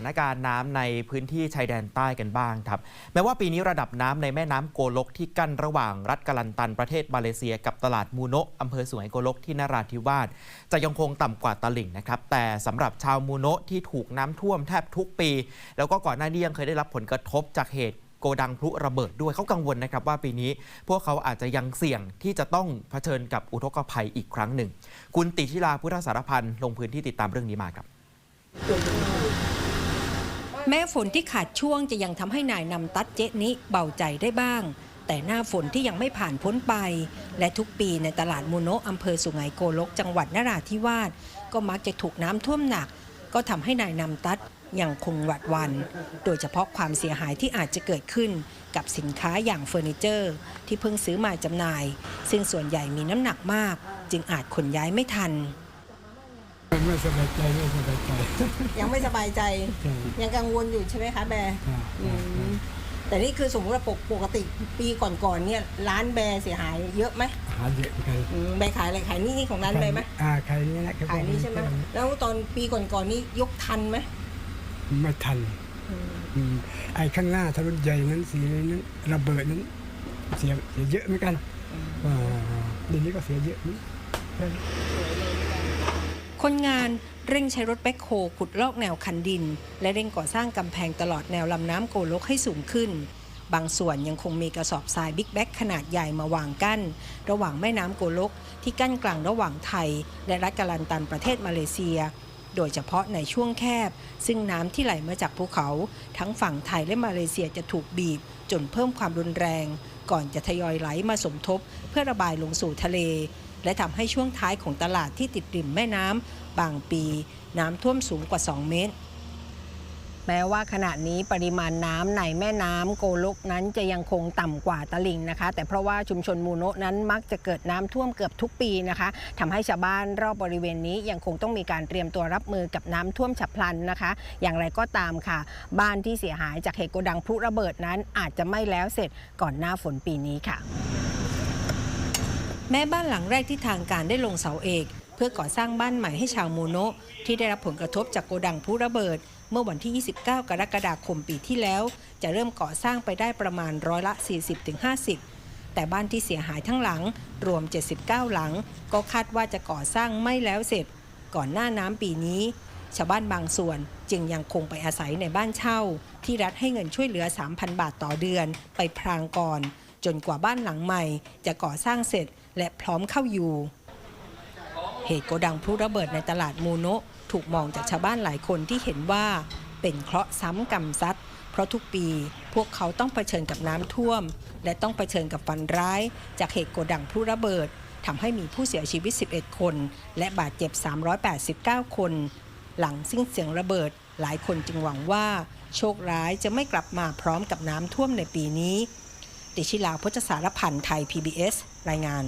านการณ์น้ำในพื้นที่ชายแดนใต้กันบ้างครับ แม้ว่าปีนี้ระดับน้ำในแม่น้ำโกลกที่กั้นระหว่างรัฐกาลันตันประเทศมาเลเซีย กับตลาดมูโนะอำเภอสุไหงโกลกที่นราธิวาสจะยังคงต่ำกว่าตลิ่งนะครับ แต่สำหรับชาวมูโนะที่ถูกน้ำท่วมแทบทุกปี แล้วก็ก่อนหน้านี้ยังเคยได้รับผลกระทบจากเหตุโกดังพลุระเบิดด้วยเขากังวลนะครับว่าปีนี้ พวกเขาอาจจะยังเสี่ยงที่จะต้องเผชิญกับอุทกภัยอีกครั้งหนึ่ง คุณติชิลาพุทธสารพันธ์ลงพื้นที่ติดตามเรื่องนี้มาครับ แม้ฝนที่ขาดช่วงจะยังทำให้นายนำตัดเจนิเบาใจได้บ้าง แต่หน้าฝนที่ยังไม่ผ่านพ้นไป และทุกปีในตลาดมูโนะอำเภอสุไหงโกลก จังหวัดนราธิวาสก็มักจะถูกน้ำท่วมหนัก ก็ทำให้นายนำตัดยังคงหวัดหวัน โดยเฉพาะความเสียหายที่อาจจะเกิดขึ้นกับสินค้าอย่างเฟอร์นิเจอร์ ที่เพิ่งซื้อมาจำหน่าย ซึ่งส่วนใหญ่มีน้ำหนักมาก จึงอาจขนย้ายไม่ทัน ไม่สบายใจไม่สบายใจยังไม่สบายใจ ใช่ยังกังวลอยู่ใช่ไหมคะแบร์อ่าอืมแต่นี่คือสมมติว่าปกปกติปีก่อนๆเนี่ยร้านแบร์เสียหายเยอะไหมหาเยอะเหมือนกันอืมแบร์ขายอะไรขายนี่นี่ของร้านแบร์ไหมอ่าขายนี่นะขายนี่ใช่ไหมแล้วตอนปีก่อนๆนี่ยกทันไหมไม่ทันอืมไอ้ข้างหน้าถนนใหญ่นั้นสีนั้นระเบิดนั้นเสียเสียเยอะเหมือนกันอ่าเดี๋ยวนี้ก็เสียเยอะนะ คนงานเร่งใช้รถแบ็คโฮขุดลอกแนวคันดิน และเร่งก่อสร้างกำแพงตลอดแนวลำน้ำโกลกให้สูงขึ้น บางส่วนยังคงมีกระสอบทรายบิ๊กแบ็คขนาดใหญ่มาวางกั้น ระหว่างแม่น้ำโกลก ที่กั้นกลางระหว่างไทย และรัฐกาลันตันประเทศมาเลเซีย โดยเฉพาะในช่วงแคบ ซึ่งน้ำที่ไหลมาจากภูเขา ทั้งฝั่งไทยและมาเลเซียจะถูกบีบ จนเพิ่มความรุนแรง ก่อนจะทยอยไหลมาสมทบ เพื่อระบายลงสู่ทะเล และทำให้ช่วงท้ายของตลาดที่ติดริมแม่น้ำบางปี น้ำท่วมสูงกว่า 2 เมตร แม้ว่าขณะนี้ปริมาณน้ำในแม่น้ำโกลกนั้นจะยังคงต่ำกว่าตลิ่งนะคะ แต่เพราะว่าชุมชนมูโนะนั้นมักจะเกิดน้ำท่วมเกือบทุกปีนะคะทำให้ชาวบ้านรอบบริเวณนี้ยังคงต้องมีการเตรียมตัวรับมือกับน้ำท่วมฉับพลันนะคะ อย่างไรก็ตามค่ะ บ้านที่เสียหายจากเหตุโกดังพลุระเบิดนั้นอาจจะไม่แล้วเสร็จก่อนหน้าฝนปีนี้ค่ะ แม้บ้านหลังแรกที่ทางการได้ลงเสาเอก เพื่อก่อสร้างบ้านใหม่ให้ชาวโมโนที่ได้รับผลกระทบจากโกดังพลุระเบิด เมื่อวันที่ 29 กรกฎาคมปีที่แล้ว จะเริ่มก่อสร้างไปได้ประมาณร้อยละ 40-50 แต่บ้านที่เสียหายทั้งหลังรวม 79 หลัง ก็คาดว่าจะก่อสร้างไม่แล้วเสร็จ ก่อนหน้าน้ำปีนี้ ชาวบ้านบางส่วนจึงยังคงไปอาศัยในบ้านเช่า ที่รัฐให้เงินช่วยเหลือ 3,000 บาทต่อเดือน ไปพรางก่อน จนกว่าบ้านหลังใหม่ จะก่อสร้างเสร็จ และพร้อมเข้าอยู่ เหตุโกดังพลุระเบิดในตลาดมูโนะถูกมองจากชาวบ้านหลายคนที่เห็นว่าเป็นเคราะห์ซ้ำกรรมซัดเพราะทุกปีพวกเขาต้องเผชิญกับน้ำท่วม และต้องเผชิญกับฟันร้าย จากเหตุโกดังพลุระเบิดทำให้มีผู้เสียชีวิต 11 คน และบาดเจ็บ 389 คน หลังสิ้นเสียงระเบิด หลายคนจึงหวังว่า โชคร้ายจะไม่กลับมาพร้อมกับน้ำท่วมในปีนี้ ติชิลาพจสารพันธ์ไทย PBS รายงาน